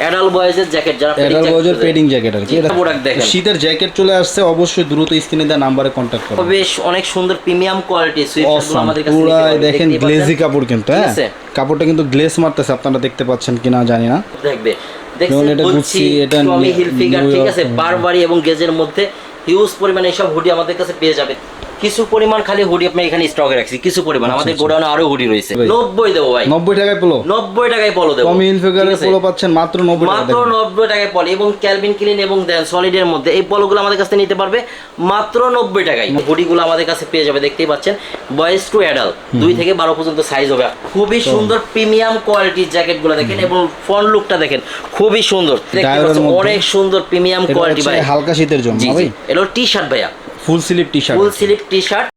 Adult বয়েজের jacket যারা এটার বজের পেডিং জ্যাকেট আর কি। এটা প্রোডাক্ট দেখেন। শীতের জ্যাকেট চলে আসছে অবশ্যই দ্রুত স্ক্রিনে দেওয়া নাম্বারে কন্ট্যাক্ট করুন। বেশ অনেক সুন্দর প্রিমিয়াম কোয়ালিটি Awesome. আমাদের কাছে পুরা দেখেন গ্লেজি কাপড় কিন্তু হ্যাঁ? কাপড়টা কিন্তু গ্লেজ মারতেছে আপনারা দেখতে পাচ্ছেন কিনা জানি না। দেখবে। দেখছেন? এটা গুচ্ছি, এটা হিল ফিগার ঠিক আছে? বারবারি এবং গেজের মধ্যে হিউজ পরিমাণে এসব হুডি আমাদের কাছে পেয়ে যাবে কিছু পরিমাণ খালি হুডি আপনি এখানে স্টকে রাখছি কিছু পরিমাণ। আমাদের গোডাউনে আরও হুডি রয়েছে। আচ্ছা। নব্বই দেবো ভাই। নব্বই টাকায় পেল? নব্বই টাকায় পলো দেবো। টমি হিল ঠিক পোলো পাচ্ছেন মাত্র নব্বই মাত্র। নব্বই টাকায় পল। এবং ক্যালভিন ক্লিন এবং দেন সলিডের মধ্যে এই পলোগুলো আমাদের কাছে নিতে পারবে মাত্র নব্বই টাকায়। হুডিগুলো আমাদের কাছে পেয়ে যাবে দেখতেই পাচ্ছেন। বয়েজ টু অ্যাডাল দুই থেকে বারো পর্যন্ত সাইজ হবে। খুবই সুন্দর প্রিমিয়াম কোয়ালিটির জ্যাকেটগুলো দেখেন এবং ফ্রন্ট লুকটা দেখেন খুবই সুন্দর। দেখতে পাচ্ছেন, অনেক সুন্দর প্রিমিয়াম কোয়ালিটি ভাই। হালকা শীতের জন্য ভাই? এলো টি শার্ট ভাইয়া। Full sleeve T shirt full sleeve T shirt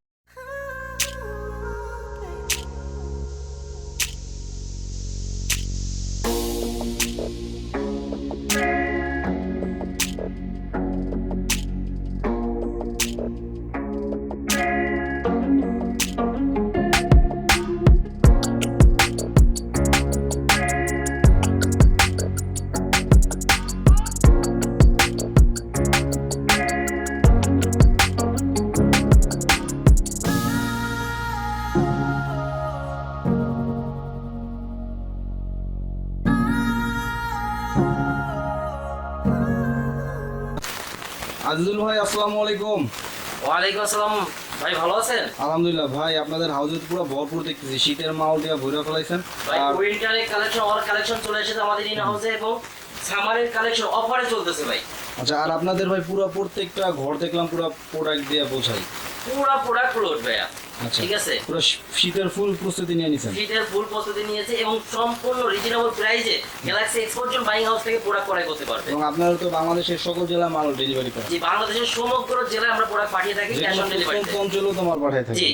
Azizul ভাই আসসালামু আলাইকুম। ওয়ালাইকুম আসসালাম। ভাই ভালো আছেন? আলহামদুলিল্লাহ ভাই আপনাদের হাউজে পুরো ভরপুর দেখতেছি। শীতের মাল দিয়ে ভরে ফেলাইছেন। ভাই উইন্টারের কালেকশন অল কালেকশন চলে এসেছে আমাদের ইন হাউজে এবং সামারের কালেকশন অফারে চলতেছে ভাই। আচ্ছা আর আপনাদের ভাই পুরো প্রত্যেকটা ঘর দেখলাম পুরো প্রোডাক্ট দিয়ে বোঝাই। পুরো প্রোডাক্ট লোড ভাইয়া। ঠিক আছে? পুরো শীতের ফুল প্রস্তুতি নিয়ে নিছেন। শীতের ফুল প্রস্তুতি নিয়েছে এবং সম্পূর্ণ রিজনেবল প্রাইসে গ্যালাক্সি এক্সপোর্ট বাইং হাউস থেকে প্রোডাক্ট ক্রয় করতে পারবে। এবং আপনারা তো বাংলাদেশের সকল জেলা মাল ডেলিভারি করেন। জি বাংলাদেশের সমগ্র জেলায় আমরা প্রোডাক্ট পাঠিয়ে থাকি ক্যাশ অন ডেলিভারি তোমার পাঠাই থাকে। জি।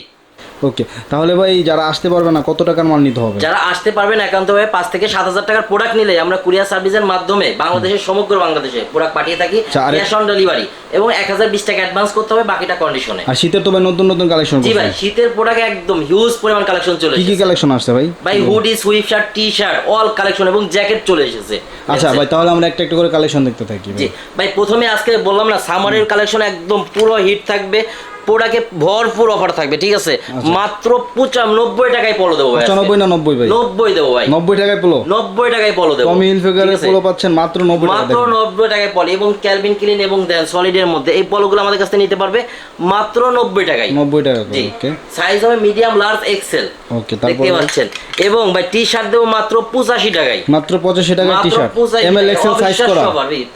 ওকে তাহলে ভাই যারা আসতে পারবে না কত টাকার মাল নিতে হবে? যারা আসতে পারবে পারবেন একান্তভাবে পাঁচ থেকে সাত হাজার টাকার প্রোডাক্ট নিলে আমরা কুরিয়ার সার্ভিসের মাধ্যমে বাংলাদেশের সমগ্র বাংলাদেশে প্রোডাক্ট পাঠিয়ে থাকি ক্যাশ অন ডেলিভারি এবং এক হাজার বিশ টাকা অ্যাডভান্স করতে হবে বাকিটা কন্ডিশনে আর শীতের তো ভাই নতুন নতুন কালেকশন জি ভাই শীতের প্রোডাক্ট একদম হিউজ পরিমাণ কালেকশন চলে কি কি কালেকশন আসছে ভাই? ভাই hoodie sweat shirt T shirt all collection এবং জ্যাকেট চলে এসেছে। আচ্ছা ভাই তাহলে আমরা একটা একটা করে কালেকশন দেখতে থাকি জি ভাই। প্রথমে আজকে বললাম না সামারের কালেকশন একদম পুরো হিট থাকবে। প্রোডাক্টে ভরপুর অফার থাকবে ঠিক আছে? মাত্র পঁচানব্বই টাকায় পলো দেবো পঁচানব্বই না নব্বই ভাই? নব্বই দেবো ভাই। নব্বই টাকায় পেল নব্বই টাকায় পলো দেবো। টমি হিল ফিগারের ঠিক আছে? পোলো পাচ্ছেন মাত্র নব্বই মাত্র নব্বই টাকায় পল এবং ক্যালভিন ক্লিন এবং দেন সলিডের মধ্যে এই পলোগুলো আমাদের কাছ নিতে পারবে মাত্র নব্বই টাকায়। নব্বই টাকা ওকে। সাইজ হবে মিডিয়াম লার্জ এক্সেল ওকে দেখতে তারপর? পাচ্ছেন? এবং ভাই টি শার্ট দেবো মাত্র পঁচাশি টাকায়। মাত্র পঁচাশি টাকায় T shirt M L XL size করা।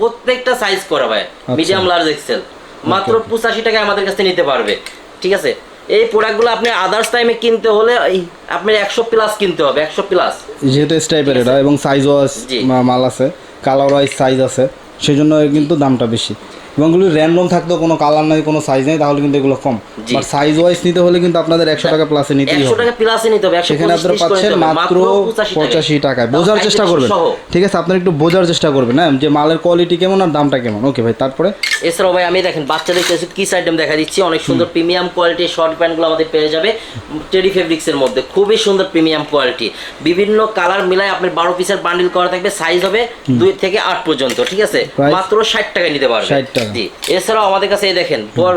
প্রত্যেকটা সাইজ করা ভাই। আচ্ছা। মিডিয়াম লার্জ এক্সেল মাত্র পঁচাশি টাকায় আমাদের কাছে নিতে পারবে ঠিক আছে? এই প্রোডাক্টগুলো আপনি আদার্স টাইমে কিনতে হলে আপনি আপনার একশো প্লাস কিনতে হবে একশো প্লাস যেহেতু এস টাইপের এটা এবং সাইজও মাল আছে কালার ওয়াইজ সাইজ আছে সেই জন্য কিন্তু দামটা বেশি। এবং এগুলো র্যান্ডম থাকতেও কোনো কালার নাই কোনো সাইজ নেই তাহলে কিন্তু এগুলো কম। বাট সাইজ ওয়াইজ নিতে হলে কিন্তু আপনাদের একশো টাকা প্লাসে একশো হবে। টাকা প্লাসে নিতে হবে একশো সেখানে আপনারা পাচ্ছেন মাত্র পঁচাশি টাকায়। বোঝার চেষ্টা করবেন। ঠিক আছে আপনারা একটু বোঝার চেষ্টা করবেন হ্যাঁ? যে মালের কোয়ালিটি কেমন আর দামটা কেমন? ওকে ভাই তারপরে? এছাড়াও ভাই আমি দেখেন বাচ্চাদের কিছু কিস আইটেম দেখা দিচ্ছি। অনেক সুন্দর প্রিমিয়াম কোয়ালিটির শর্ট প্যান্টগুলো আমাদের পেয়ে যাবে টেডি ফেব্রিক্সের মধ্যে। খুবই সুন্দর প্রিমিয়াম কোয়ালিটি বিভিন্ন কালার মিলায় আপনার বারো পিসের বান্ডিল করা থাকবে সাইজ হবে দুই থেকে আট পর্যন্ত ঠিক আছে? মাত্র ষাট টাকায় নিতে পারবে। 60 টাকা। জি এছাড়াও আমাদের কাছে এই দেখেন পর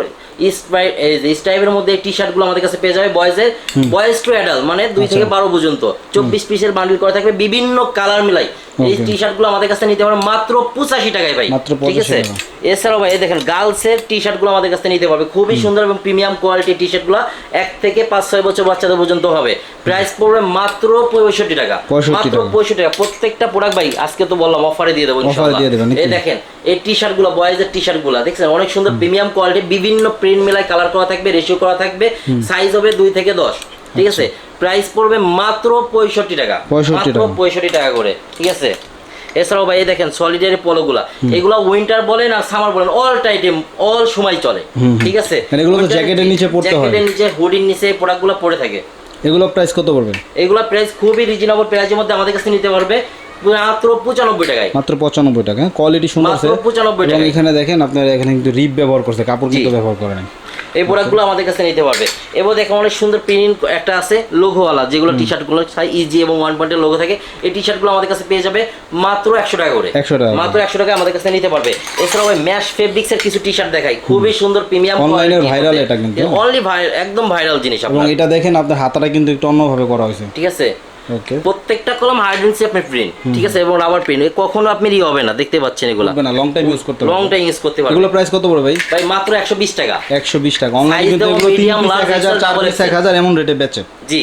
স্টাইপের মধ্যে টি শার্টগুলো আমাদের কাছে পেয়ে যাবে বয়েজের বয়েজ টু অ্যাডাল্ট মানে দুই থেকে বারো পর্যন্ত। চব্বিশ পিসের বান্ডিল করা থাকবে বিভিন্ন কালার মিলাই। এই টি শার্টগুলো আমাদের কাছে নিতে পারে মাত্র পঁচাশি টাকায় ভাই ঠিক আছে? 85 টাকা। এছাড়াও ভাই এই দেখেন গার্লসের টি শার্টগুলো আমাদের কাছে নিতে পারবে খুবই সুন্দর এবং প্রিমিয়াম কোয়ালিটির টি শার্টগুলো এক থেকে পাঁচ ছয় বছর বাচ্চাদের পর্যন্ত হবে। প্রাইস পড়বে মাত্র পঁয়ষট্টি টাকা। মাত্র পঁয়ষট্টি টাকা। প্রত্যেকটা প্রোডাক্ট ভাই আজকে তো বললাম অফারে দিয়ে দেবো এই দেখেন এই টি শার্টগুলো বয়েজের টি শার্টগুলো দেখছেন? অনেক সুন্দর প্রিমিয়াম কোয়ালিটি বিভিন্ন প্রিন্ট মেলায় কালার করা থাকবে রেশিও করা থাকবে সাইজ হবে দুই থেকে দশ। ঠিক আছে? প্রাইস পড়বে মাত্র পঁয়ষট্টি টাকা। 65 মাত্র পঁয়ষট্টি টাকা করে। ঠিক আছে? এছাড়াও ভাই দেখেন সলিডারি পলোগুলা। এগুলো উইন্টার বলেন আর সামার বলেন অল টাইম অল সময় চলে ঠিক আছে? মানে এগুলো তো জ্যাকেটের নিচে পরতে হয়। জ্যাকেটের নিচে হুডির নিচে এই প্রোডাক্টগুলো পরে থাকে। এগুলো প্রাইস কত পড়বে? এগুলো প্রাইস খুবই রিজনেবল প্রাইসের মধ্যে আমাদের কাছে নিতে পারবে মাত্র পঁচানব্বই টাকায়। মাত্র পঁচানব্বই টাকা কোয়ালিটি সুন্দর আছে। মাত্র 95 এখানে দেখেন আপনার এখানে কিন্তু রিপ ব্যবহার করছে কাপড় কিন্তু ব্যবহার করে নাই। এই প্রোডাক্টগুলো আমাদের কাছে নিতে পারবে। এবার দেখো অনেক সুন্দর প্রিন্ট একটা আছে লোগোওয়ালা যেগুলো টি শার্টগুলো ইজি এবং ওয়ান পয়েন্টের লোগো থাকে। এই টি শার্টগুলো আমাদের কাছে পেয়ে যাবে মাত্র একশো টাকা করে। 100 টাকা মাত্র একশো টাকা আমাদের কাছে নিতে পারবে। এছাড়াও ওই ম্যাশ ফেব্রিক্সের কিছু টি শার্ট দেখাই খুবই সুন্দর প্রিমিয়াম এর viral এটা কিন্তু। অনলি ভাইরাল একদম ভাইরাল জিনিস এবং এটা দেখেন আপনার হাতাটা কিন্তু একটু অন্যভাবে করা হয়েছে। ঠিক আছে? প্রত্যেকটা কলম হার্ডেন্সি আপনার প্রিন্ট ঠিক আছে? এবং রাবার প্রিন্ট কখনো আপনি ই হবে না দেখতে পাচ্ছেন এগুলো। না লং টাইম ইউজ করতে লং টাইম ইউজ করতে পারবেন। এগুলো প্রাইস কত পড়বে ভাই? ভাই মাত্র একশো বিশ টাকা। একশো বিশ টাকা। অনলাইন কিন্তু এগুলো তিন medium, পিস large, এক হাজার XL, চার double পিস এক হাজার এমন রেটে বেচে। জি।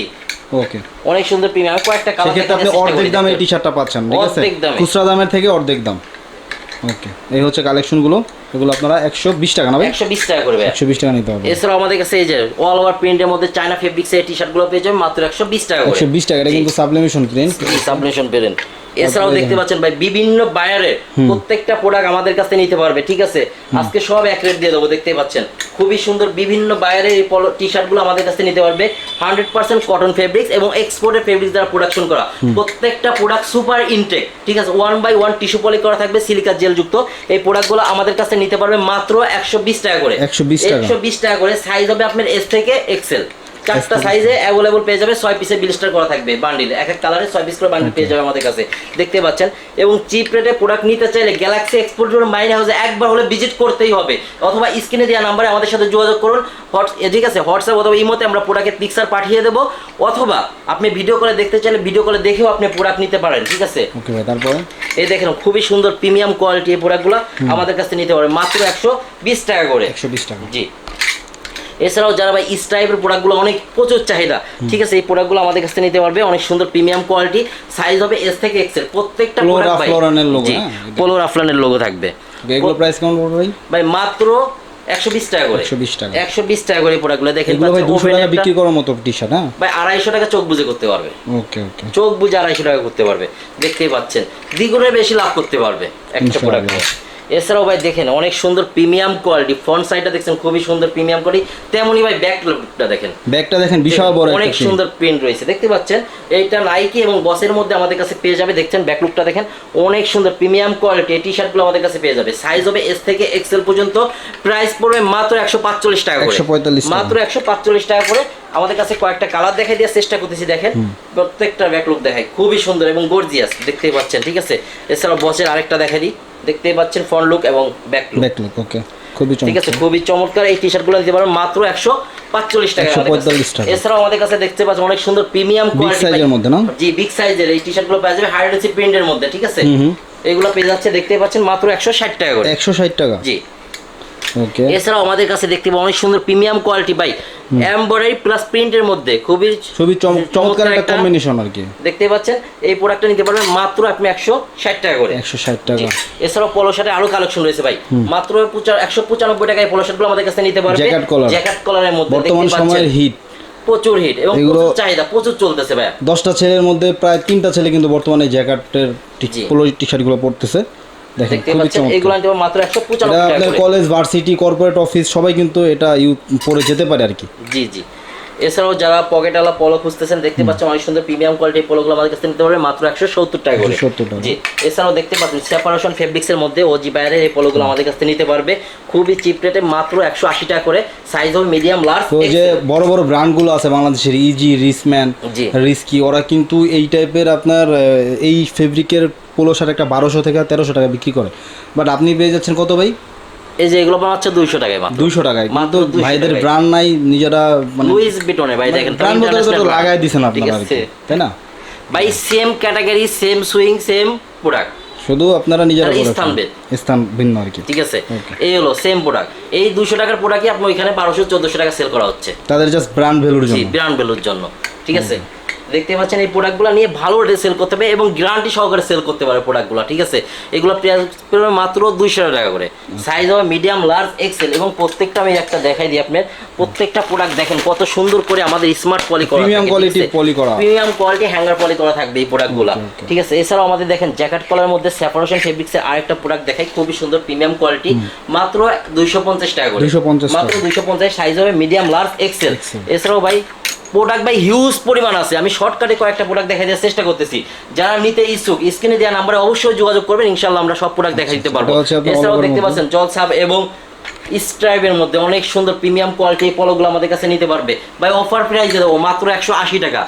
ওকে অনেক সুন্দর প্রিন্ট প্রিমিয়াম কয়েকটা কালার সেক্ষেত্রে আপনি অর্ধেক দামে টি শার্টটা পাচ্ছেন ঠিক আছে? খুচরা দামের থেকে অর্ধেক দাম। ওকে এই হচ্ছে কালেকশনগুলো এগুলো আপনারা একশো বিশ টাকা না একশো বিশ টাকা করবে একশো বিশ টাকা নিতে হবে। এছাড়াও আমাদের কাছে এই যে অল ওভার প্রিন্টের মধ্যে চায়না ফেব্রিক্স এর টি শার্টগুলো পেয়ে যাবেন মাত্র একশো বিশ টাকা একশো বিশ টাকা এটা কিন্তু সাবলিমেশন প্রিন্ট সাবমিশন পেলেন এছাড়াও দেখতে পাচ্ছেন ভাই বিভিন্ন বায়ারের প্রত্যেকটা প্রোডাক্ট আমাদের কাছে নিতে পারবে ঠিক আছে? আজকে সব এক রেট দিয়ে দেবো দেখতে পাচ্ছেন। খুবই সুন্দর বিভিন্ন বায়ারের এই টি শার্টগুলো আমাদের কাছে নিতে পারবে। হান্ড্রেড পার্সেন্ট কটন ফেব্রিক্স এবং এক্সপোর্টের ফেব্রিক্স দ্বারা প্রোডাকশন করা। প্রত্যেকটা প্রোডাক্ট সুপার ইনটেক ঠিক আছে? One by one tissue poly করা থাকবে সিলিকা জেল যুক্ত। এই প্রোডাক্টগুলো আমাদের কাছে নিতে পারবে মাত্র একশো বিশ টাকা করে। 120 টাকা। একশো বিশ টাকা করে। সাইজ হবে আপনার এস থেকে এক্সেল চারটা সাইজে অ্যাভেলেবল পেয়ে যাবে ছয় পিসে বিলস্টার করা থাকবে বান্ডিল এক এক কালারে ছয় পিস করে বান্ডিল পেয়ে যাবে আমাদের কাছে। দেখতে পাচ্ছেন? এবং চিপ রেটে প্রোডাক্ট নিতে চাইলে গ্যালাক্সি এক্সপোর্ট মাইন হাউসে একবার হলে ভিজিট করতেই হবে। অথবা স্ক্রিনে দেওয়া নাম্বারে আমাদের সাথে যোগাযোগ করুন। হোয়াটস ঠিক আছে? হোয়াটসঅ্যাপ অথবা ইমোতে আমরা প্রোডাক্টের পিকচার পাঠিয়ে দেবো। অথবা আপনি ভিডিও করে দেখতে চাইলে ভিডিও করে দেখেও আপনি প্রোডাক্ট নিতে পারেন ঠিক আছে? ওকে ভাই তারপরে? এই দেখেন খুবই সুন্দর প্রিমিয়াম কোয়ালিটি এই প্রোডাক্টগুলো আমাদের কাছে নিতে পারবে মাত্র একশো বিশ টাকা করে। একশো বিশ টাকা। জি। এছাড়াও যারা ভাই ইস টাইপের প্রোডাক্টগুলো অনেক প্রচুর চাহিদা ঠিক আছে? এই প্রোডাক্টগুলো আমাদের কাছে নিতে পারবে অনেক সুন্দর প্রিমিয়াম কোয়ালিটি সাইজ হবে এস থেকে এক্সেল প্রত্যেকটা প্রোডাক্ট ভাই। পোলো রাফলানের লোগো থাকবে। এগুলো প্রাইস কেমন পড়বে ভাই? মাত্র একশো বিশ টাকা করে। 120 টাকা। একশো বিশ টাকা করে এই প্রোডাক্টগুলো দেখেন ভাই দুশো টাকা বিক্রি করার মতো টি শার্ট হ্যাঁ? ভাই আড়াইশো টাকা চোখ বুঝে করতে পারবে। ওকে ওকে চোখ বুঝে আড়াইশো টাকা করতে পারবে। দেখতেই পাচ্ছেন। দ্বিগুণের বেশি লাভ করতে পারবে একটা। প্রোডাক্ট এছাড়াও ভাই দেখেন অনেক সুন্দর প্রিমিয়াম কোয়ালিটি ফ্রন্ট সাইডটা দেখছেন খুবই সুন্দর প্রিমিয়াম কোয়ালিটি তেমনই ভাই ব্যাক লুকটা দেখেন। ব্যাগটা দেখেন বিশাল বড় অনেক সুন্দর প্রিন্ট রয়েছে দেখতে পাচ্ছেন? এইটা নাইকি এবং বসের মধ্যে আমাদের কাছে পেয়ে যাবে দেখছেন ব্যাকলুকটা দেখেন অনেক সুন্দর প্রিমিয়াম কোয়ালিটি এই টি শার্টগুলো আমাদের কাছে পেয়ে যাবে। সাইজ হবে এস থেকে এক্সেল পর্যন্ত প্রাইস পড়বে মাত্র একশো টাকা করে। 145 মাত্র একশো পাঁচচল্লিশ টাকা করে আমাদের কাছে কয়েকটা কালার দেখাই দেওয়ার চেষ্টা করতেছি দেখেন। প্রত্যেকটা ব্যাকলুক দেখাই। খুবই সুন্দর এবং গর্জিয়াস দেখতেই পাচ্ছেন ঠিক আছে? এছাড়াও বসের আরেকটা দেখাই দিই। দেখতেই পাচ্ছেন ফ্রন্ট লুক এবং back look back look okay খুবই ঠিক আছে খুবই চমৎকার। এই টি শার্টগুলো দিতে পারবেন মাত্র একশো পাঁচচল্লিশ টাকা। 145 টাকা। এছাড়াও আমাদের কাছে দেখতে পাচ্ছেন অনেক সুন্দর প্রিমিয়াম সাইজের মধ্যে না? জি বিগ সাইজের এই টি শার্টগুলো পাওয়া যাবে হাইড প্রিন্টের মধ্যে ঠিক আছে। এগুলো পেয়ে যাচ্ছে দেখতে পাচ্ছেন মাত্র একশো ষাট টাকা করে। একশো ষাট টাকা। জি। এছাড়াও আমাদের কাছে দেখতে পাবো অনেক সুন্দর premium quality by embroidery plus প্রিন্টের মধ্যে খুবই খুবই চমৎকার একটা কম্বিনেশন আর কি। দেখতে পাচ্ছেন? এই প্রোডাক্টটা নিতে পারবেন মাত্র আপনি একশো ষাট টাকা করে। একশো ষাট টাকা। এছাড়াও পলো শার্টের আরও কালেকশন রয়েছে ভাই। মাত্র একশো পঁচানব্বই টাকায় পলো শার্টগুলো আমাদের কাছে নিতে পারবে। Jacquard collar। জ্যাকেট কলারের মধ্যে বর্তমান। সময়ের হিট প্রচুর হিট এবং প্রচুর চাহিদা প্রচুর চলতেছে ভাই দশটা ছেলের মধ্যে প্রায় তিনটা ছেলে কিন্তু বর্তমানে জ্যাকেটের। পোলো টি শার্টগুলো দেখেন দেখতে পাচ্ছেন এগুলো চমৎকার মাত্র একশো এটা পঁচানব্বই টাকা আপনার কলেজ ভার্সিটি কর্পোরেট অফিস সবাই কিন্তু এটা ইউ পরে যেতে পারে আর কি। জি জি। এছাড়াও যারা পকেটওয়ালা পলো খুঁজতেছেন দেখতে পাচ্ছেন অনেক সুন্দর প্রিমিয়াম কোয়ালিটির পলোগুলো আমাদের কাছে নিতে পারবে মাত্র একশো সত্তর টাকা করে। 170 টাকা। জি এছাড়াও দেখতে পাচ্ছেন সেপারেশন ফেব্রিক্সের মধ্যে ওজি বাইরের এই পলোগুলো আমাদের কাছে নিতে পারবে। খুবই চিপ রেটে মাত্র একশো আশি টাকা করে। সাইজ হবে মিডিয়াম লার্জ যে বড় বড় ব্র্যান্ডগুলো আছে বাংলাদেশের ইজি রিসম্যান রিস্কি ওরা কিন্তু এই টাইপের আপনার এই ফেব্রিকের পোলো শার্ট একটা বারোশো থেকে তেরোশো টাকা বিক্রি করে। বাট আপনি পেয়ে যাচ্ছেন কত ভাই? এই যে এগুলো বানাচ্ছে দুইশো টাকায় মাত্র। দুইশো টাকায় মাত্র ভাইদের। ব্র্যান্ড নাই নিজেরা মানে লুইস বিটনে ভাই দেখেন ব্র্যান্ড বলতে লাগাই দিছেন আপনারা তাই না? ভাই same category same sewing same product শুধু আপনারা নিজেরা। স্থানভেদ। স্থান ভিন্ন আর কি। ঠিক আছে। এই হলো সেম প্রোডাক্ট এই দুশো টাকার প্রোডাক্টই আপনি ওইখানে বারোশো চোদ্দশো টাকা সেল করা হচ্ছে। তাদের জাস্ট ব্র্যান্ড ভ্যালুর জি জন্য। ব্র্যান্ড ভ্যালুর জন্য। ঠিক আছে? দেখতে পাচ্ছেন এই প্রোডাক্টগুলো নিয়ে ভালো রেটে সেল করতে হবে এবং গ্যারান্টি সহকারে সেল করতে পারে প্রোডাক্টগুলো ঠিক আছে? এগুলো প্রাইস পড়বে মাত্র দুইশো টাকা করে। সাইজ হবে মিডিয়াম লার্জ এক্সেল এবং প্রত্যেকটা আমি একটা দেখাই দিই আপনার প্রত্যেকটা প্রোডাক্ট দেখেন কত সুন্দর করে আমাদের স্মার্ট পলি করা Premium quality poly করা। প্রিমিয়াম কোয়ালিটি হ্যাঙ্গার পলি করা থাকবে এই প্রোডাক্টগুলো. ঠিক আছে? এছাড়াও আমাদের দেখেন জ্যাকেট কলার মধ্যে সেপারেশন ফেব্রিক্সের আরেকটা প্রোডাক্ট দেখাই খুবই সুন্দর প্রিমিয়াম কোয়ালিটি মাত্র দুইশো পঞ্চাশ টাকা করে। 250 মাত্র দুইশো পঞ্চাশ সাইজ হবে মিডিয়াম লার্জ এক্সেল এছাড়াও ভাই প্রোডাক্ট ভাই হিউজ পরিমাণ আছে। আমি শর্টকাটে কয়েকটা প্রোডাক্ট দেখা দেওয়ার চেষ্টা করতেছি। যারা নিতে ইচ্ছুক স্ক্রিনে দেওয়া নাম্বারে অবশ্যই যোগাযোগ করবেন ইনশাল্লাহ আমরা সব প্রোডাক্ট দেখা দিতে পারব। এটা এছাড়াও দেখতে পাচ্ছেন জল সাব এবং স্ট্রাইপের মধ্যে অনেক সুন্দর প্রিমিয়াম কোয়ালিটি পলোগুলো আমাদের কাছে নিতে পারবে। ভাই অফার প্রাইসে দেবো মাত্র একশো আশি টাকা।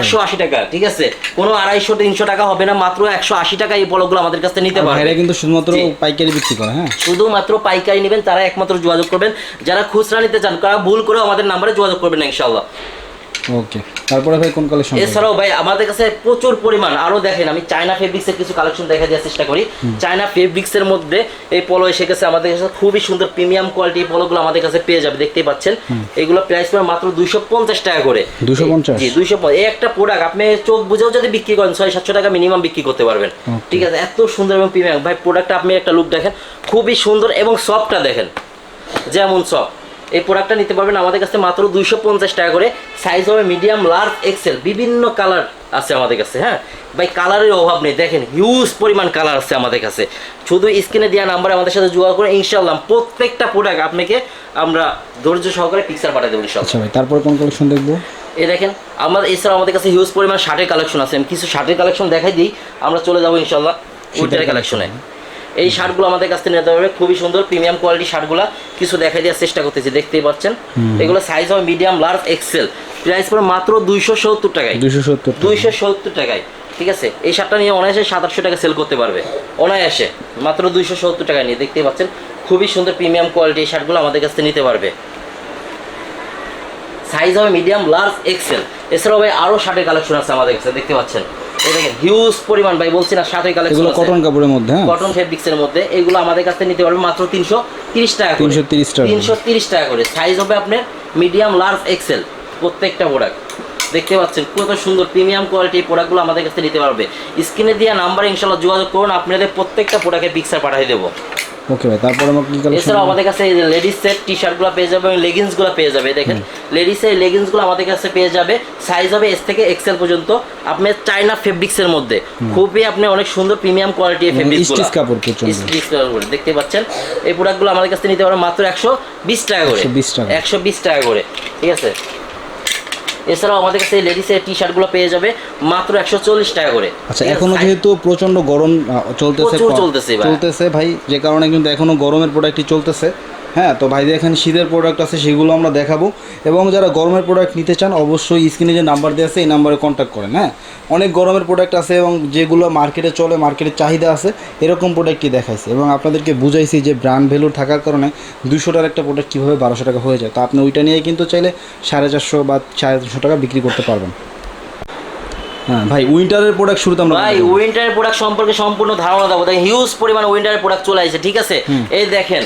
একশো আশি টাকা। ঠিক আছে? কোনো আড়াইশো তিনশো টাকা হবে না মাত্র একশো আশি টাকা এই পলোগুলো আমাদের কাছে নিতে পারবে। ভাইরা কিন্তু শুধুমাত্র পাইকারি বিক্রি করে হ্যাঁ? শুধুমাত্র পাইকারি নেবেন তারা একমাত্র যোগাযোগ করবেন। যারা খুচরা নিতে চান তারা ভুল করে আমাদের নাম্বারে যোগাযোগ করবেন ইনশাল্লাহ ওকে। তারপরে ভাই কোন কালেকশন এছাড়াও ভাই আমাদের কাছে প্রচুর পরিমাণ। আরও দেখেন আমি চায়না ফেব্রিক্স এর কিছু কালেকশন দেখা দেওয়ার চেষ্টা করি। চায়না ফেব্রিক্স এর মধ্যে এই পলো এসে গেছে আমাদের কাছে। খুবই সুন্দর প্রিমিয়াম কোয়ালিটি পলোগুলো আমাদের কাছে পেয়ে যাবে দেখতেই পাচ্ছেন। এগুলো প্রাইস পড়ে মাত্র দুইশো পঞ্চাশ টাকা করে। 250? জি দুইশো এই একটা প্রোডাক্ট আপনি চোখ বুঝেও যদি বিক্রি করেন ছয় সাতশো টাকা মিনিমাম বিক্রি করতে পারবেন। ঠিক আছে এত সুন্দর এবং প্রিমিয়াম ভাই প্রোডাক্টটা আপনি একটা লুক দেখেন খুবই সুন্দর এবং সফটটা দেখেন। যেমন সব এই প্রোডাক্টটা নিতে পারবেন আমাদের কাছে মাত্র দুইশো পঞ্চাশ টাকা করে। সাইজ হবে মিডিয়াম লার্জ এক্সেল বিভিন্ন কালার আছে আমাদের কাছে হ্যাঁ? ভাই কালারের অভাব নেই। দেখেন হিউজ পরিমাণ কালার আছে আমাদের কাছে। শুধু স্ক্রিনে দেওয়া নাম্বারে আমাদের সাথে যোগাযোগ করে ইনশাল্লাহ প্রত্যেকটা প্রোডাক্ট আপনাকে আমরা ধৈর্য সহকারে পিকচার পাঠিয়ে দেবো ইনশাল্লাহ আচ্ছা ভাই তারপরে কোন কালেকশন দেখব? এই দেখেন আমাদের এছাড়াও আমাদের কাছে হিউজ পরিমাণ শার্টের কালেকশন আছে। আমি কিছু শার্টের কালেকশন দেখাই দিই আমরা চলে যাব ইনশাল্লাহ উইটারের কালেকশনে এই শার্টগুলো আমাদের কাছ থেকে নিতে পারবে খুবই সুন্দর প্রিমিয়াম কোয়ালিটি শার্টগুলো কিছু দেখাই দেওয়ার চেষ্টা করতেছি দেখতেই পাচ্ছেন। এগুলো সাইজ হবে মিডিয়াম লার্জ এক্সেল প্রাইস পড়ে মাত্র দুইশো সত্তর টাকায়। দুইশো সত্তর দুইশো সত্তর টাকায় ঠিক আছে? এই শার্টটা নিয়ে অনায়াসে সাত আটশো টাকা সেল করতে পারবে। অনায়াসে মাত্র দুইশো সত্তর টাকায় নিয়ে দেখতেই পাচ্ছেন? খুবই সুন্দর প্রিমিয়াম কোয়ালিটি এই শার্টগুলো আমাদের কাছ থেকে নিতে পারবে। সাইজ হবে মিডিয়াম লার্জ এক্সেল এছাড়াও ভাই আরও শার্টের কালেকশন আছে আমাদের কাছে দেখতে পাচ্ছেন? এই দেখেন হিউজ পরিমাণ ভাই বলছি না শার্টের কালেকশন এগুলো কটন কাপড়ের মধ্যে হ্যাঁ? কটন ফেব্রিক্সের মধ্যে এগুলো আমাদের কাছে নিতে পারবে মাত্র তিনশো তিরিশ টাকা করে। 330 টাকা। তিনশো তিরিশ টাকা করে। সাইজ হবে আপনার মিডিয়াম লার্জ এক্সেল প্রত্যেকটা প্রোডাক্ট দেখতে পাচ্ছেন কত সুন্দর প্রিমিয়াম কোয়ালিটির প্রোডাক্টগুলো আমাদের কাছে নিতে পারবে। স্ক্রিনে দেওয়া নাম্বারে ইনশাল্লাহ যোগাযোগ করুন আপনাদের প্রত্যেকটা প্রোডাক্টের পিকচার পাঠিয়ে দেবো। ওকে ভাই তারপরে আমার কি কালেকশন এছাড়াও আমাদের কাছে লেডিস সেট টি শার্টগুলো পেয়ে যাবে এবং লেগিংসগুলো পেয়ে যাবে দেখেন। লেডিসের লেগিংসগুলো আমাদের কাছে পেয়ে যাবে। সাইজ হবে এস থেকে এক্সেল পর্যন্ত। আপনি চাইনা ফেব্রিক্সের মধ্যে। খুবই আপনি অনেক সুন্দর প্রিমিয়াম কোয়ালিটির ফেব্রিক্সগুলো কাপড় কাপড় দেখতে পাচ্ছেন? এই প্রোডাক্টগুলো আমাদের কাছে নিতে পারেন মাত্র একশো বিশ টাকা করে। 120 টাকা। একশো বিশ টাকা করে। ঠিক আছে? এছাড়াও আমাদের কাছে লেডিসের টি শার্টগুলো পেয়ে যাবে মাত্র একশো চল্লিশ টাকা করে। আচ্ছা এখনও যেহেতু প্রচণ্ড গরম চলতেছে চলতেছে চলতেছে ভাই যে কারণে কিন্তু এখনও গরমের প্রোডাক্টই চলতেছে। হ্যাঁ তো ভাইদের এখানে শীতের প্রোডাক্ট আছে, সেগুলো আমরা দেখাবো। এবং যারা গরমের প্রোডাক্ট নিতে চান, অবশ্যই স্ক্রিনে যে নাম্বার দেওয়া আছে, এই নাম্বারে কন্ট্যাক্ট করেন হ্যাঁ? অনেক গরমের প্রোডাক্ট আছে এবং যেগুলো মার্কেটে চলে মার্কেটের চাহিদা আছে, এরকম প্রোডাক্টই দেখাইছে। এবং আপনাদেরকে বুঝাইছি যে ব্র্যান্ড ভ্যালু থাকার কারণে দুশোটার একটা প্রোডাক্ট কীভাবে বারোশো টাকা হয়ে যায়। তো আপনি ওইটা নিয়ে কিন্তু চাইলে সাড়ে চারশো বা সাড়ে তিনশো টাকা বিক্রি করতে পারবেন। হ্যাঁ ভাই উইন্টারের প্রোডাক্ট শুরুতে আমরা ভাই উইন্টারের প্রোডাক্ট সম্পর্কে সম্পূর্ণ ধারণা দেবো। দেখেন হিউজ পরিমাণ উইন্টারের প্রোডাক্ট চলে আসছে ঠিক আছে? এই দেখেন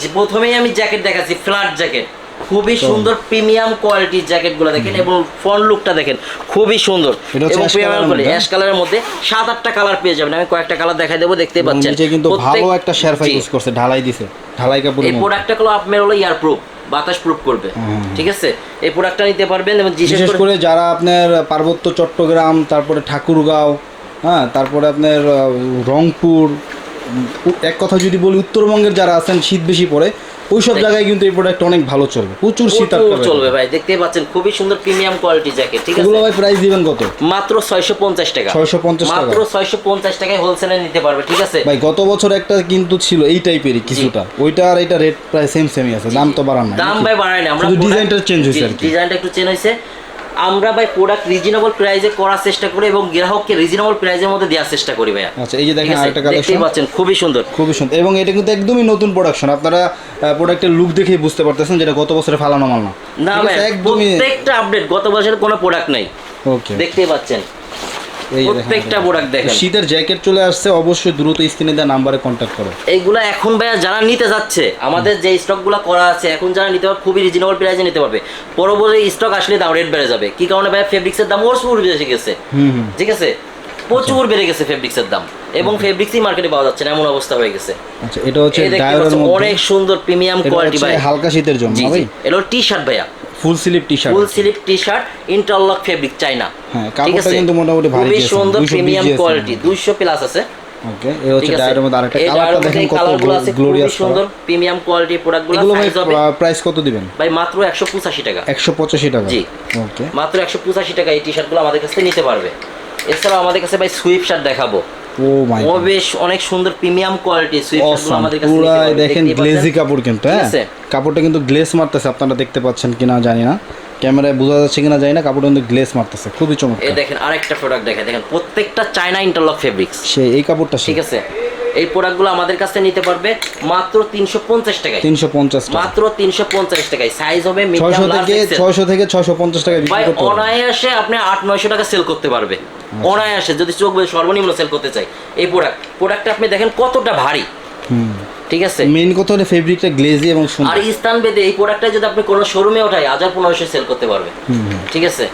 যে প্রথমেই আমি জ্যাকেট দেখাচ্ছি ফ্ল্যাট জ্যাকেট খুবই সুন্দর প্রিমিয়াম কোয়ালিটির জ্যাকেটগুলো দেখেন এবং ফ্রন্ট লুকটা দেখেন খুবই সুন্দর। এবং প্রিমিয়াম মধ্যে? অ্যাশ কালারের মধ্যে সাত আটটা কালার পেয়ে যাবেন। আমি কয়েকটা কালার দেখাই দেবো দেখতে পাচ্ছেন। কিন্তু ভালো একটা শেরফা ইউজ করছে ঢালাই দিছে। ঢালাই কাপড়ের এই প্রোডাক্টটা হলো আপনার হলো ইয়ার প্রুফ বাতাস প্রুফ করবে। ঠিক আছে এই প্রোডাক্টটা নিতে পারবেন এবং বিশেষ করে যারা আপনার পার্বত্য চট্টগ্রাম তারপরে ঠাকুরগাঁও হ্যাঁ তারপরে আপনার রংপুর এক কথা যদি বলি উত্তরবঙ্গের যারা আছেন শীত বেশি পড়ে ওইসব জায়গায় কিন্তু এই প্রোডাক্ট অনেক ভালো চলবে। প্রচুর শীত প্রচুর চলবে ভাই। দেখতেই পাচ্ছেন খুবই সুন্দর প্রিমিয়াম কোয়ালিটি জ্যাকেট ঠিক আছে? এগুলো ভাই প্রাইস দিবেন কত? মাত্র ছয়শো পঞ্চাশ টাকা। 650 টাকা? মাত্র ছয়শো পঞ্চাশ টাকায় হোলসেলে নিতে পারবে ঠিক আছে? ভাই গত বছর একটা কিন্তু ছিল এই টাইপেরই কিছুটা। ওইটা আর এটা রেট প্রায় সেম সেমই আছে দাম তো বাড়ানো দাম ভাই বাড়ায় না আমরা ডিজাইনটা চেঞ্জ হয়েছে ডিজাইনটা একটু চেঞ্জ হয়েছে। আমরা ভাই প্রোডাক্ট রিজনেবল প্রাইসে করার চেষ্টা করি এবং গ্রাহককে রিজনেবল প্রাইসের মধ্যে দেওয়ার চেষ্টা করি ভাই আচ্ছা এই যে দেখেন আরেকটা কালেকশন পাচ্ছেন খুবই সুন্দর। খুবই সুন্দর। এবং এটা কিন্তু একদমই নতুন প্রোডাকশন আপনারা প্রোডাক্টের লুক দেখেই বুঝতে পারতেছেন যেটা গত বছরে ফালানো মাল না। না ভাই একদমই প্রত্যেকটা আপডেট গত বছরের কোনো প্রোডাক্ট নাই। ওকে দেখতেই পাচ্ছেন। প্রত্যেকটা প্রোডাক্ট দেখেন। শীতের জ্যাকেট চলে আসছে অবশ্যই দ্রুত স্ক্রিনে দেওয়া নাম্বারে কন্ট্যাক্ট করো। এইগুলা এখন ভাইয়া যারা নিতে যাচ্ছে আমাদের যে স্টকগুলো করা আছে এখন যারা নিতে পারবে খুবই রিজনেবল প্রাইসে নিতে পারবে। পরবর্তী স্টক আসলে দাম রেট বেড়ে যাবে। কি কারণে ভাইয়া? ফেব্রিক্সের দাম প্রচুর বেড়ে গেছে। ঠিক আছে? প্রচুর বেড়ে গেছে ফেব্রিক্সের দাম। এবং ফেব্রিক্সই মার্কেটে পাওয়া যাচ্ছে না এমন অবস্থা হয়ে গেছে। আচ্ছা এটা হচ্ছে মধ্যে। অনেক সুন্দর প্রিমিয়াম কোয়ালিটি ভাই। হালকা শীতের জন্য ভাই? এটা টি শার্ট ভাইয়া। Full sleeve T shirt full sleeve T shirt interlock fabric China হ্যাঁ, কাপড়টা কিন্তু মোটামুটি ভারী খুবই সুন্দর প্রিমিয়াম কোয়ালিটি দুইশো প্লাস আছে। ওকে এই হচ্ছে ডায়োরের মধ্যে আরেকটা কালারটা দেখেন কত গ্লোরিয়াস সুন্দর প্রিমিয়াম কোয়ালিটি প্রোডাক্টগুলো সাইজ হবে প্রাইস কত দিবেন? ভাই মাত্র একশো পঁচাশি টাকা। একশো পঁচাশি টাকা? জি। ওকে মাত্র একশো পঁচাশি টাকা এই টি শার্টগুলো আমাদের কাছে নিতে পারবে। এছাড়াও আমাদের কাছে ভাই সুইপ শার্ট দেখাবো। ও মাই ও বেশ অনেক সুন্দর প্রিমিয়াম কোয়ালিটি সুইফট আমাদের কাছে পারবেন। দেখেন গ্লেজি কাপড় কিন্তু হ্যাঁ? কাপড়টা কিন্তু গ্লেস মারতেছে আপনারা দেখতে পাচ্ছেন কিনা জানি না। ক্যামেরায় বোঝা যাচ্ছে কিনা জানি না কাপড়টা কিন্তু গ্লেস মারতেছে খুবই এই দেখেন আরেকটা প্রোডাক্ট দেখেন দেখেন প্রত্যেকটা চায়না ইন্টারলক ফেব্রিক্স সে এই কাপড়টা ঠিক আছে? এই প্রোডাক্টগুলো আমাদের কাছে নিতে পারবে মাত্র তিনশো পঞ্চাশ টাকায়। তিনশো পঞ্চাশ মাত্র তিনশো পঞ্চাশ টাকায়। সাইজ হবে ছয়শো মিডিয়াম লার্জ থেকে ছয়শো থেকে ছয়শো পঞ্চাশ টাকা। অনায়াসে আপনি আট নয়শো টাকা সেল করতে পারবে। অনায়াসে যদি চোখ বেঁধে সর্বনিম্ন সেল করতে চাই এই প্রোডাক্ট প্রোডাক্টটা আপনি দেখেন কতটা ভারী। ঠিক আছে? মেইন কথা হলো ফেব্রিকটা গ্লেজি এবং আর সুন্দর স্থান বেঁধে এই প্রোডাক্টটা যদি আপনি কোনো শোরুমে ওঠাই হাজার পনেরোশো সেল করতে পারবে। ঠিক আছে?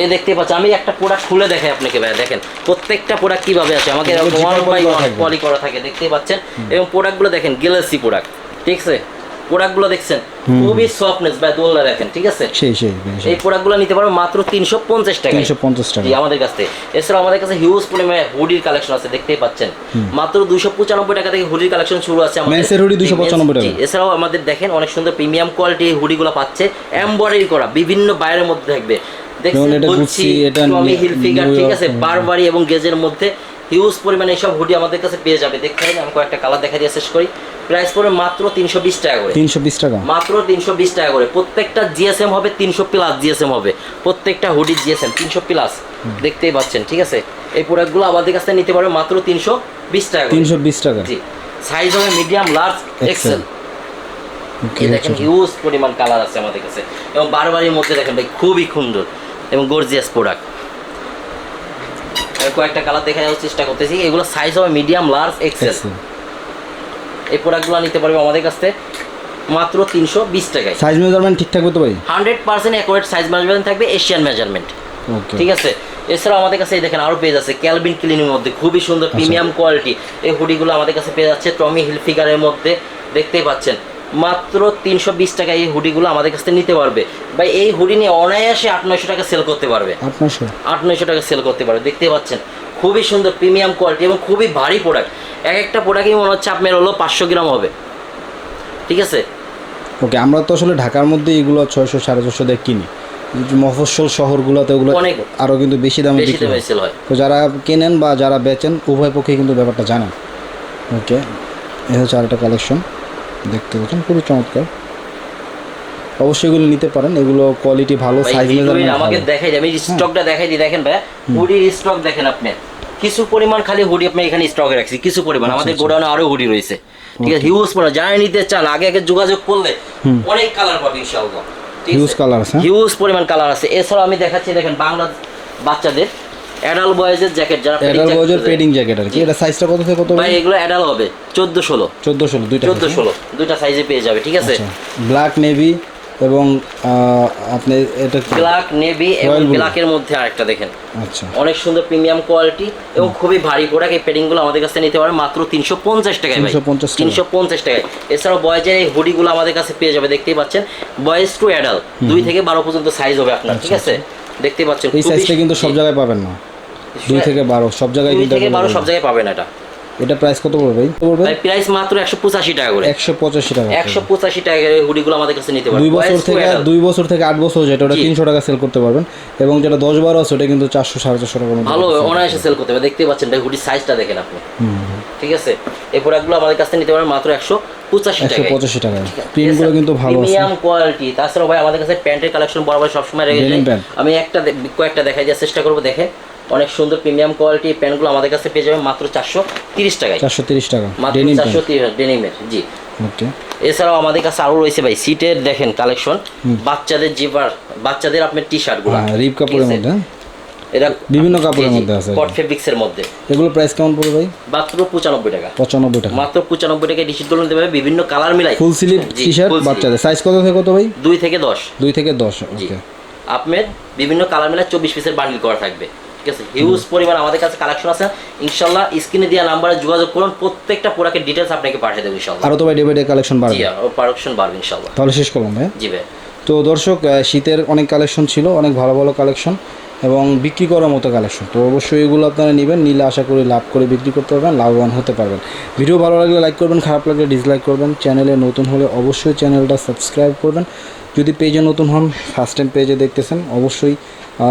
এই দেখতে পাচ্ছি আমি একটা প্রোডাক্ট খুলে দেখাই আপনাকে ভাই দেখেন। প্রত্যেকটা প্রোডাক্ট কীভাবে আছে আমাকে ওয়ান বাই করা ওয়ান করা থাকে দেখতেই পাচ্ছেন? এবং প্রোডাক্টগুলো দেখেন গ্যালাসি প্রোডাক্ট ঠিক আছে? প্রোডাক্টগুলো দেখছেন খুবই সফটনেস ভাই দোলনা দেখেন ঠিক আছে? সেই সেই এই প্রোডাক্টগুলো নিতে পারবে মাত্র তিনশো পঞ্চাশ টাকা তিনশো পঞ্চাশ টাকা। আমাদের কাছে এছাড়াও আমাদের কাছে হিউজ পরিমাণে হুডির কালেকশন আছে দেখতেই পাচ্ছেন। মাত্র দুশো পঁচানব্বই টাকা থেকে হুডির কালেকশন শুরু আছে আমাদের। 295 টাকা। এছাড়াও আমাদের দেখেন অনেক সুন্দর প্রিমিয়াম কোয়ালিটির হুডিগুলো পাচ্ছে। এমব্রয়ডারি করা বিভিন্ন বাইরের মধ্যে থাকবে। দেখছেন এটা বলছি এটা হিল ফিগার ঠিক আছে? বারবারি এবং গেজের মধ্যে হিউজ পরিমাণে এইসব হুডি আমাদের কাছে পেয়ে যাবে। দেখতে পারেন আমি কয়েকটা কালার দেখা দিয়ে শেষ করি। প্রাইস পড়বে মাত্র তিনশো বিশ টাকা করে। তিনশো বিশ টাকা। মাত্র তিনশো বিশ টাকা করে। প্রত্যেকটা জিএসএম হবে তিনশো প্লাস জিএসএম হবে। প্রত্যেকটা হুডি জিএসএম তিনশো প্লাস দেখতেই পাচ্ছেন ঠিক আছে? এই প্রোডাক্টগুলো আমাদের কাছ নিতে পারবে মাত্র তিনশো বিশ টাকা তিনশো বিশ টাকা। জি। সাইজ হবে মিডিয়াম লার্জ এক্সেল দেখেন। হিউজ পরিমাণ কালার আছে আমাদের কাছে। এবং বারবারের মধ্যে দেখেন ভাই খুবই সুন্দর এবং গর্জিয়াস প্রোডাক্ট কয়েকটা কালার দেখা যাওয়ার চেষ্টা করতেছি। এগুলো সাইজ হবে মিডিয়াম লার্জ এক্সেল। এই প্রোডাক্টগুলো নিতে পারবে আমাদের কাছ থেকে মাত্র তিনশো বিশ টাকায়। সাইজ মেজারমেন্ট ঠিক থাকবে তো ভাই? Hundred percent accurate size measurement থাকবে এশিয়ান মেজারমেন্ট ঠিক আছে? এছাড়াও আমাদের কাছে এই দেখেন আরও পেজ আছে ক্যালভিন ক্লিনের মধ্যে খুবই সুন্দর প্রিমিয়াম কোয়ালিটি এই হুডিগুলো আমাদের কাছে পেয়ে যাচ্ছে টমি হিল ফিগারের মধ্যে দেখতেই পাচ্ছেন। মাত্র তিনশো বিশ টাকায় এই হুডিগুলো আমাদের কাছ থেকে নিতে পারবে। বা এই হুডি নিয়ে অনায়াসে আট নয়শো টাকা সেল করতে পারবে। আট নয়শো টাকা সেল করতে পারবে দেখতে পাচ্ছেন। খুবই সুন্দর প্রিমিয়াম কোয়ালিটি এবং খুবই ভারী প্রোডাক্ট এক একটা প্রোডাক্টই মনে হচ্ছে আপনার হলো পাঁচশো গ্রাম হবে। ঠিক আছে? ওকে আমরা তো আসলে ঢাকার মধ্যে এগুলো ছয়শো সাড়ে ছশো দিয়ে কিনি। মফস্বল শহরগুলোতে ওগুলো অনেক। আরও কিন্তু বেশি দামে বেশি বিক্রি হয়। তো যারা কেনেন বা যারা বেচেন উভয় পক্ষে কিন্তু ব্যাপারটা জানেন। ওকে এ হচ্ছে আরেকটা কালেকশন দেখতে পাচ্ছেন খুবই চমৎকার। অবশ্যই এগুলো নিতে পারেন এগুলো কোয়ালিটি ভালো সাইজ মেজারমেন্ট আমাকে দেখাই আমি স্টকটা দেখাই দিই দেখেন ভাই হুডির স্টক দেখেন আপনি। কিছু পরিমাণ খালি হুডি আপনি এখানে স্টকে রাখছি কিছু পরিমাণ। আমাদের গোডাউনে আরও হুডি রয়েছে। ঠিক আছে হিউজ পরিমাণ। যারা নিতে চান আগে আগে যোগাযোগ করলে অনেক কালার পাবে ইনশাআল্লাহ। Huge colour আছে, হ্যাঁ? হিউজ পরিমাণ কালার আছে। এছাড়াও আমি দেখাচ্ছি দেখেন বাংলা বাচ্চাদের অ্যাডাল্ট বয়েজের জ্যাকেট যারা বজের খুঁজে। পেডিং জ্যাকেট আর কি। এটা সাইজটা কত থেকে কত ভাই এগুলো অ্যাডাল্ট হবে। চোদ্দ ষোলো। চোদ্দ ষোলো দুইটা চোদ্দ ষোলো দুইটা সাইজে পেয়ে যাবে ঠিক আছে? ব্ল্যাক নেভি এবং আপনি এটা ব্ল্যাক নেভি এবং। ব্ল্যাকের মধ্যে আরেকটা দেখেন। আচ্ছা। অনেক সুন্দর প্রিমিয়াম কোয়ালিটি এবং খুবই ভারী প্রোডাক্ট এই পেডিংগুলো আমাদের কাছে নিতে পারে মাত্র তিনশো পঞ্চাশ টাকায় ভাই। 350 টাকা। তিনশো পঞ্চাশ টাকায়। এছাড়াও বয়েজের এই হুডিগুলো আমাদের কাছে পেয়ে যাবে দেখতেই পাচ্ছেন। বয়েজ টু অ্যাডাল্ট দুই থেকে বারো পর্যন্ত সাইজ হবে আপনার ঠিক আছে? দেখতে পাচ্ছেন এই সাইজটা কিন্তু সব জায়গায় পাবেন না। দুই থেকে বারো সব জায়গায় দুই কিন্তু থেকে বারো সব জায়গায় পাবেন এটা। এটা প্রাইস কত পড়বে পড়বে? ভাই প্রাইস মাত্র একশো পঁচাশি টাকা করে। একশো পঁচাশি টাকা একশো পঁচাশি টাকা করে হুডিগুলো আমাদের কাছে নিতে পারবেন দুই বছর থেকে। দুই বছর থেকে আট বছর যেটা ওটা জি। তিনশো টাকা সেল করতে পারবেন। এবং যেটা দশ বারো আছে ওটা কিন্তু চারশো সাড়ে চারশো টাকার মধ্যে ভালো অনায়াসে সেল করতে হবে। দেখতে পাচ্ছেন ভাই হুডির সাইজটা দেখেন আপনি। ঠিক আছে? এই প্রোডাক্টগুলো আমাদের কাছ থেকে নিতে পারবেন মাত্র একশো পঁচাশি টাকা পঁচাশি টাকা প্রিন্টগুলো কিন্তু ভালো প্রিমিয়াম কোয়ালিটি তাছাড়াও ভাই আমাদের কাছে প্যান্টের কালেকশন বরাবর সবসময় রেখে যাই আমি একটা কয়েকটা দেখাই দেওয়ার চেষ্টা করব দেখে। অনেক সুন্দর প্রিমিয়াম কোয়ালিটি প্যান্টগুলো আমাদের কাছে পেয়ে যাবেন মাত্র চারশো তিরিশ টাকায়। চারশো তিরিশ টাকা। মাত্র চারশো ডেনিমের জি। ওকে এছাড়াও আমাদের কাছে আরও রয়েছে ভাই সিটের দেখেন কালেকশন বাচ্চাদের জিপার বাচ্চাদের আপনার টি শার্টগুলো। হ্যাঁ রিপ কাপড়ের মধ্যে এটা বিভিন্ন কাপড়ের মধ্যে আছে। কট ফেব্রিক্স এর মধ্যে। এগুলো প্রাইস কেমন পড়বে ভাই? মাত্র পঁচানব্বই টাকা। পঁচানব্বই টাকা। মাত্র পঁচানব্বই টাকায় টি শার্টগুলো নিতে পারবে বিভিন্ন কালার মিলাই ফুল স্লিভ টি শার্ট বাচ্চাদের। সাইজ কত থেকে কত ভাই? দুই থেকে দশ। দুই থেকে দশ জি। ওকে আপনার বিভিন্ন কালার মিলে চব্বিশ পিসের বান্ডিল করা থাকবে। ঠিক আছে? হিউজ পরিমাণ আমাদের কাছে কালেকশন আছে। ইনশাল্লাহ স্ক্রিনে দেওয়া নাম্বারে যোগাযোগ করুন। প্রত্যেকটা প্রোডাক্টের ডিটেলস আপনাকে পাঠিয়ে দেবো ইনশাল্লাহ। আরও তো ভাই ডে বাই ডে কালেকশন জি বাড়বে ও প্রোডাকশন বাড়বে ইনশাল্লাহ। তাহলে শেষ করলাম ভাই। জি ভাই। তো দর্শক শীতের অনেক কালেকশন ছিল অনেক ভালো ভালো কালেকশন এবং বিক্রি করার মতো কালেকশন তো অবশ্যই এগুলো আপনারা নেবেন, নিলে আশা করি লাভ করে বিক্রি করতে পারবেন, লাভবান হতে পারবেন। ভিডিও ভালো লাগলে লাইক করবেন, খারাপ লাগলে ডিসলাইক করবেন। চ্যানেলে নতুন হলে অবশ্যই চ্যানেলটা সাবস্ক্রাইব করবেন। যদি পেজে নতুন হন ফার্স্ট টাইম পেজে দেখতেছেন, অবশ্যই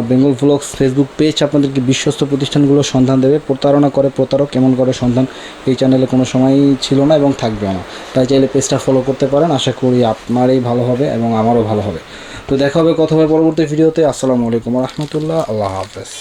বেঙ্গল ভ্লগস ফেসবুক পেজ আপনাদেরকে বিশ্বস্ত প্রতিষ্ঠানগুলো সন্ধান দেবে। প্রতারণা করে প্রতারক কেমন করে সন্ধান এই চ্যানেলে কোনো সময়ই ছিল না এবং থাকবেও না। তাই চাইলে পেজটা ফলো করতে পারেন। আশা করি আপনারই ভালো হবে এবং আমারও ভালো হবে। তো দেখা হবে কথা হবে পরবর্তী ভিডিওতে। আসসালামু আলাইকুম রহমতুল্লাহ। আল্লাহ হাফেজ।